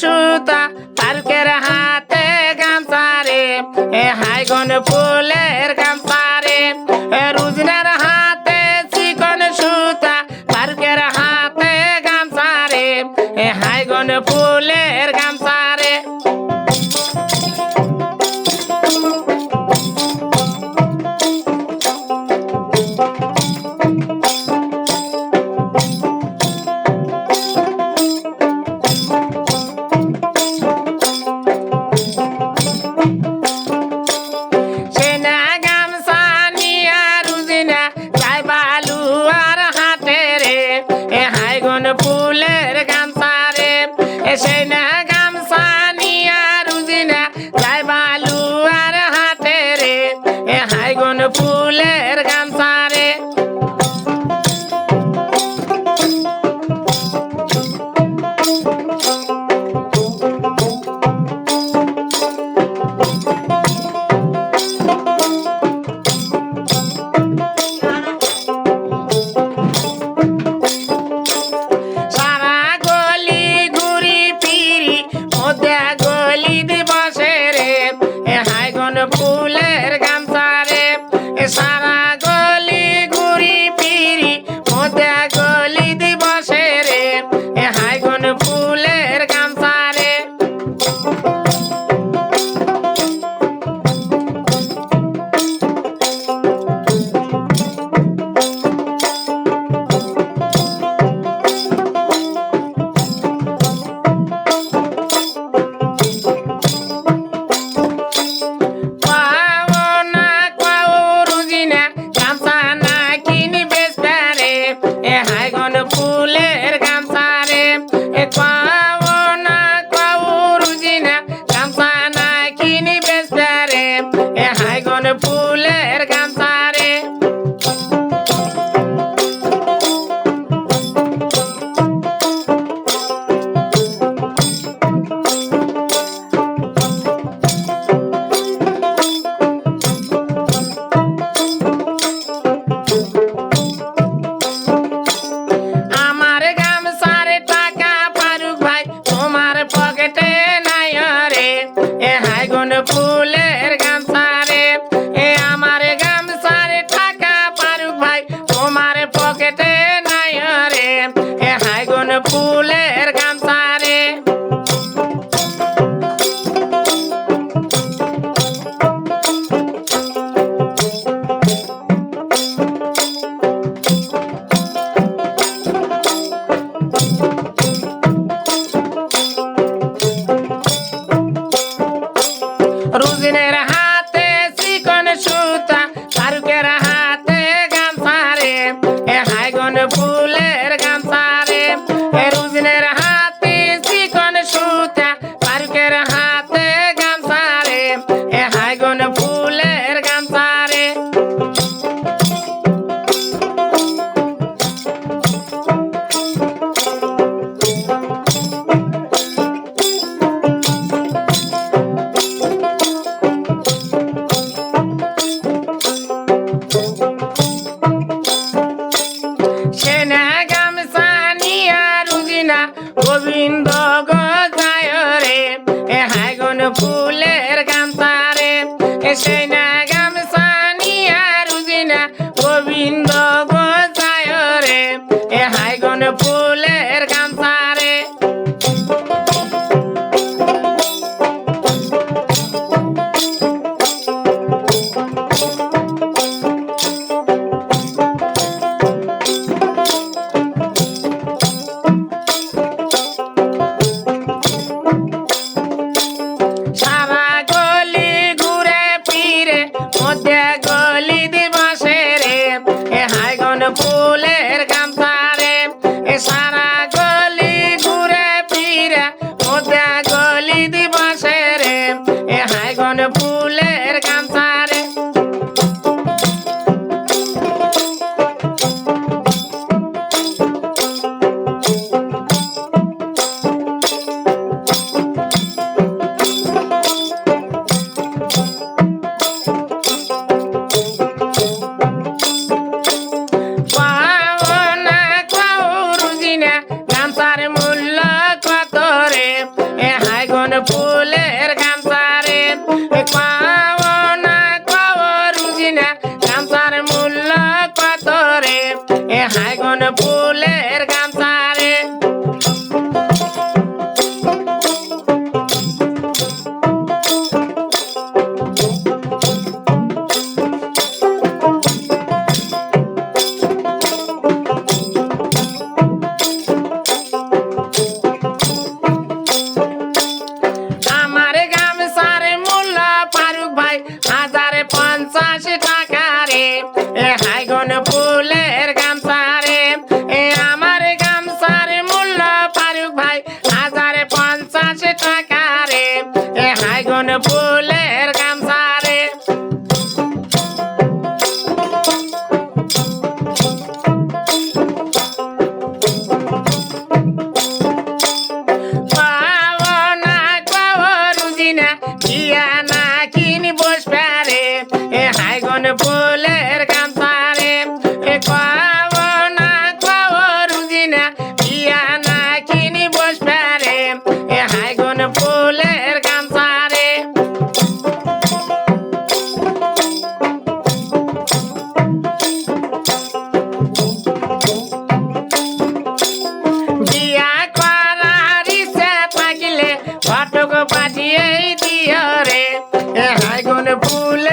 সুতা পার্কের হাতে গামছা রে। এ হাইগন ফুলের গামছা রে। এ রুজনার হাতে চিকন সুতা পার্কের হাতে গামছা রে। এ হাইগন ফুলের গামছা மூலர்கள் porque te ফুলের গান তারে সেই হাইগন ফুলের হাইগুন